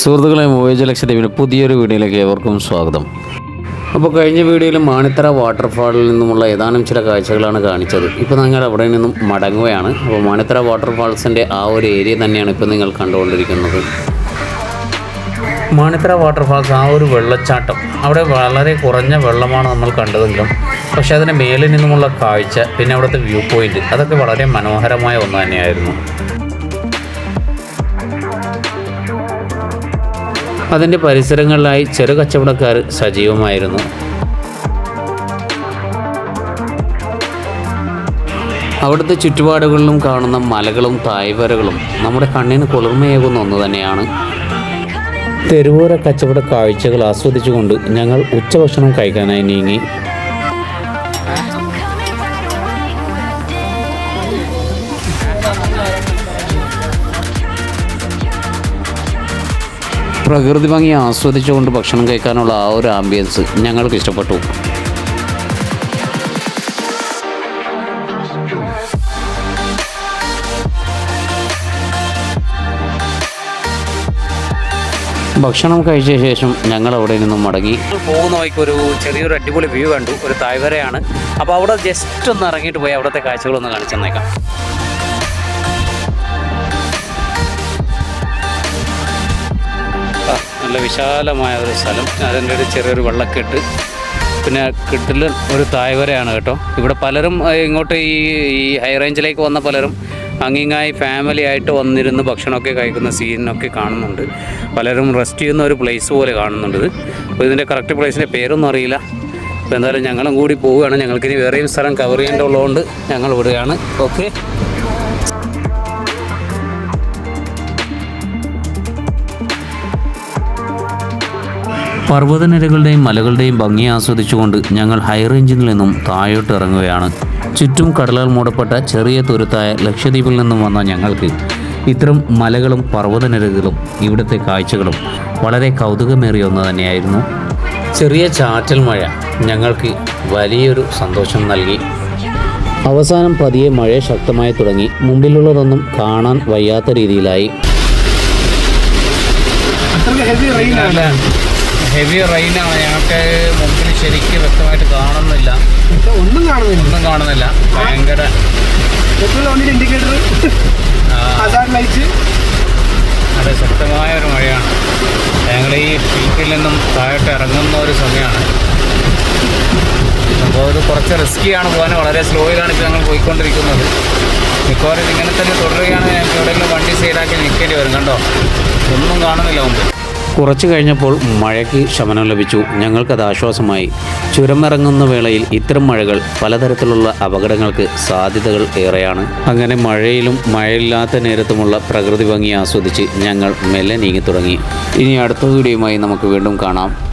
സുഹൃത്തുക്കളെ വോയേജ് ലക്ഷദ്വീപിന് പുതിയൊരു വീഡിയോയിലേക്ക് ഏവർക്കും സ്വാഗതം. അപ്പോൾ കഴിഞ്ഞ വീഡിയോയിൽ മാണിത്തറ വാട്ടർഫാളിൽ നിന്നുമുള്ള ഏതാനും ചില കാഴ്ചകളാണ് കാണിച്ചത്. ഇപ്പോൾ നിങ്ങൾ അവിടെ നിന്നും മടങ്ങുകയാണ്. അപ്പോൾ മാണിത്തറ വാട്ടർഫാൾസിന്റെ ആ ഒരു ഏരിയ തന്നെയാണ് ഇപ്പോൾ നിങ്ങൾ കണ്ടുകൊണ്ടിരിക്കുന്നത്. മാണിത്തറ വാട്ടർഫാൾസ് ആ ഒരു വെള്ളച്ചാട്ടം. അവിടെ വളരെ കുറഞ്ഞ വെള്ളമാണ് നമ്മൾ കണ്ടതെങ്കിലും പക്ഷേ അതിന്റെ മേലിൽ നിന്നുമുള്ള കാഴ്ച പിന്നെ അവിടുത്തെ വ്യൂ പോയിന്റ് അതൊക്കെ വളരെ മനോഹരമായ ഒന്ന് തന്നെയായിരുന്നു. അതിന്റെ പരിസരങ്ങളിലായി ചെറു കച്ചവടക്കാർ സജീവമായിരുന്നു. അവിടുത്തെ ചുറ്റുപാടുകളിലും കാണുന്ന മലകളും തായ്വരകളും നമ്മുടെ കണ്ണിന് കുളിർമയേകുന്ന ഒന്ന് തന്നെയാണ്. തെരുവോര കച്ചവട കാഴ്ചകൾ ആസ്വദിച്ചുകൊണ്ട് ഞങ്ങൾ ഉച്ചഭക്ഷണം കഴിക്കാനായി നീങ്ങി. പ്രകൃതി ഭംഗി ആസ്വദിച്ചുകൊണ്ട് ഭക്ഷണം കഴിക്കാനുള്ള ആ ഒരു ആംബിയൻസ് ഞങ്ങൾക്ക് ഇഷ്ടപ്പെട്ടു. ഭക്ഷണം കഴിച്ച ശേഷം ഞങ്ങൾ അവിടെ നിന്നും മടങ്ങി. പോകുന്ന വഴിക്ക് ഒരു ചെറിയൊരു അടിപൊളി വ്യൂ കണ്ടു ഒരു താഴ്വരയാണ്. അപ്പോൾ അവിടെ ജസ്റ്റ് ഒന്ന് ഇറങ്ങിയിട്ട് പോയി അവിടുത്തെ കാഴ്ചകളൊന്ന് കാണിച്ചു തന്നേക്കാം. നല്ല വിശാലമായ ഒരു സ്ഥലം. അതിന്റെ ഒരു ചെറിയൊരു വെള്ളക്കെട്ട്. പിന്നെ കിട്ടിൽ ഒരു തായ്വരയാണ് കേട്ടോ. ഇവിടെ പലരും ഇങ്ങോട്ട് ഈ ഈ ഹൈ റേഞ്ചിലേക്ക് വന്ന പലരും അങ്ങിങ്ങായി ഫാമിലി ആയിട്ട് വന്നിരുന്ന് ഭക്ഷണമൊക്കെ കഴിക്കുന്ന സീനൊക്കെ കാണുന്നുണ്ട്. പലരും റെസ്റ്റ് ചെയ്യുന്ന ഒരു പ്ലേസ് പോലെ കാണുന്നുണ്ട് അപ്പോൾ ഇതിന്റെ കറക്റ്റ് പ്ലേസിന്റെ പേരൊന്നും അറിയില്ല. അപ്പോൾ എന്തായാലും ഞങ്ങളും കൂടി പോവുകയാണ്. ഞങ്ങൾക്കിനി വേറെയും സ്ഥലം കവർ ചെയ്യേണ്ടതുള്ളതുകൊണ്ട് ഞങ്ങൾ വിടുകയാണ്. ഓക്കെ പർവതനിരകളുടെയും മലകളുടെയും ഭംഗി ആസ്വദിച്ചുകൊണ്ട് ഞങ്ങൾ ഹൈ റേഞ്ചിൽ നിന്നും താഴോട്ട് ഇറങ്ങുകയാണ്. ചുറ്റും കടലാൽ മൂടപ്പെട്ട ചെറിയ തുരുത്തായ ലക്ഷദ്വീപിൽ നിന്നും വന്ന ഞങ്ങൾക്ക് ഇത്തരം മലകളും പർവതനിരകളും ഇവിടുത്തെ കാഴ്ചകളും വളരെ കൗതുകമേറിയ ഒന്ന് തന്നെയായിരുന്നു. ചെറിയ ചാറ്റൽ മഴ ഞങ്ങൾക്ക് വലിയൊരു സന്തോഷം നൽകി. അവസാനം പതിയെ മഴ ശക്തമായി തുടങ്ങി. മുമ്പിലുള്ളതൊന്നും കാണാൻ വയ്യാത്ത രീതിയിലായി. ഹെവി റെയിനാണ് ഞങ്ങൾക്ക് മുമ്പിൽ ശരിക്കും വ്യക്തമായിട്ട് കാണുന്നില്ല. ഒന്നും കാണുന്നില്ല. ഒന്നും കാണുന്നില്ല. ഭയങ്കര ഇൻഡിക്കേറ്റർ ലൈറ്റ് വളരെ ശക്തമായ ഒരു മഴയാണ്. ഞങ്ങൾ ഈ പീക്കിൽ നിന്നും താഴോട്ട് ഇറങ്ങുന്ന ഒരു സമയമാണ്. അപ്പോൾ ഒരു കുറച്ച് റിസ്ക്കിയാണ് പോകാൻ. വളരെ സ്ലോയിലാണ് ഇപ്പോൾ ഞങ്ങൾ പോയിക്കൊണ്ടിരിക്കുന്നത്. മിക്കവാറും ഇതിങ്ങനെ തന്നെ തുടരുകയാണെങ്കിൽ ഞങ്ങൾക്ക് എവിടെയെങ്കിലും വണ്ടി സൈഡാക്കി നിൽക്കേണ്ടി വരും. കണ്ടോ? ഒന്നും കാണുന്നില്ല മുമ്പ് കുറച്ച് കഴിഞ്ഞപ്പോൾ മഴയ്ക്ക് ശമനം ലഭിച്ചു. ഞങ്ങൾക്കത് ആശ്വാസമായി. ചുരമിറങ്ങുന്ന വേളയിൽ ഇത്തരം മഴകൾ പലതരത്തിലുള്ള അപകടങ്ങൾക്ക് സാധ്യതകൾ ഏറെയാണ്. അങ്ങനെ മഴയിലും മഴയില്ലാത്ത നേരത്തുമുള്ള പ്രകൃതി ഭംഗി ആസ്വദിച്ച് ഞങ്ങൾ മെല്ലെ നീങ്ങി തുടങ്ങി ഇനി അടുത്ത വീഡിയോയുമായി നമുക്ക് വീണ്ടും കാണാം.